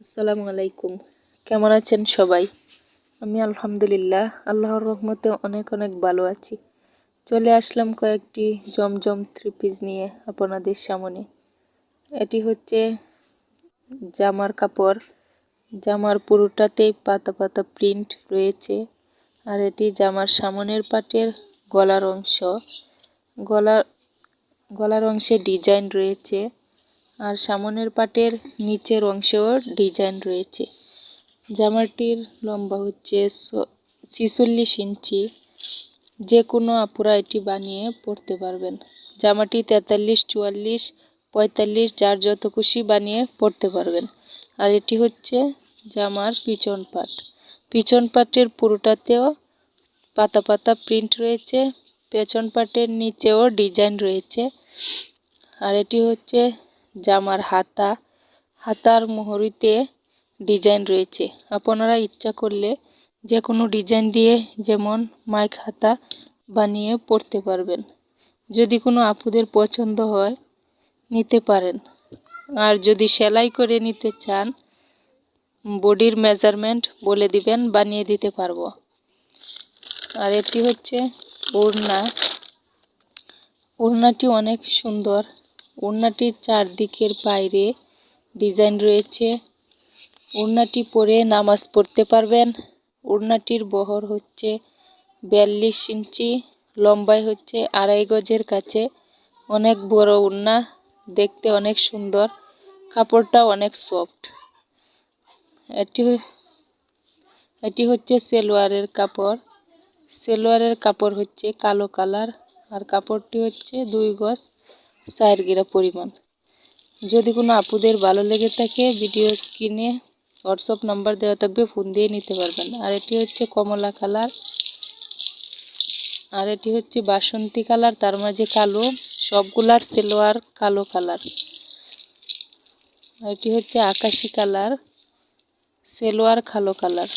আসসালামু আলাইকুম। কেমন আছেন সবাই? আমি আলহামদুলিল্লাহ, আল্লাহর রহমতে অনেক অনেক ভালো আছি। চলে আসলাম কয়েকটি জমজম থ্রি পিস নিয়ে আপনাদের সামনে। এটি হচ্ছে জামার কাপড়। জামার পুরোটাতেই পাতা পাতা প্রিন্ট রয়েছে। আর এটি জামার সামনের পাটের গলার অংশ। গলার গলার অংশে ডিজাইন রয়েছে। আর সামনের পাটের নিচের অংশেও ডিজাইন রয়েছে। জামাটির লম্বা হচ্ছে ছিচল্লিশ ইঞ্চি। যে কোনো আপুরা এটি বানিয়ে পরতে পারবেন। জামাটি তেতাল্লিশ, চুয়াল্লিশ, পঁয়তাল্লিশ, যার যত খুশি বানিয়ে পরতে পারবেন। আর এটি হচ্ছে জামার পিছন পাট। পিছন পাটের পুরোটাতেও পাতা পাতা প্রিন্ট রয়েছে। পেছন পাটের নিচেও ডিজাইন রয়েছে। আর এটি হচ্ছে জামার হাতা, হাতার মোহরিতে ডিজাইন রয়েছে। আপনারা ইচ্ছা করলে যে কোনো ডিজাইন দিয়ে যেমন মাইক, হাতা বানিয়ে পড়তে পারবেন। যদি কোনো আপুদের পছন্দ হয়, নিতে পারেন। আর যদি সেলাই করে নিতে চান, বডির মেজারমেন্ট বলে দিবেন, বানিয়ে দিতে পারব। আর এটি হচ্ছে ওড়না। ওড়নাটি অনেক সুন্দর। ওড়নাটির চারদিকের বাইরে ডিজাইন রয়েছে। ওড়নাটি পরে নামাজ পড়তে পারবেন। ওড়নাটির বহর হচ্ছে বিয়াল্লিশ ইঞ্চি, লম্বাই হচ্ছে আড়াই গজের কাছে। অনেক বড় ওড়না, দেখতে অনেক সুন্দর। কাপড়টা অনেক সফট। এটি এটি হচ্ছে সেলোয়ারের কাপড়। সেলোয়ারের কাপড় হচ্ছে কালো কালার আর কাপড়টি হচ্ছে দুই গজ। চার গিরা পরিমাণ। যদি কোনো আপুদের ভালো লেগে থাকে, ভিডিও স্ক্রিনে হোয়াটসঅ্যাপ নাম্বার দেওয়া থাকবে, ফোন দিয়ে নিতে পারবেন। আর এটি হচ্ছে কমলা কালার। আর এটি হচ্ছে বাসন্তী কালার, তার মাঝে কালো। সবগুলার সেলোয়ার কালো কালার। এটি হচ্ছে আকাশি কালার, সেলোয়ার কালো কালার।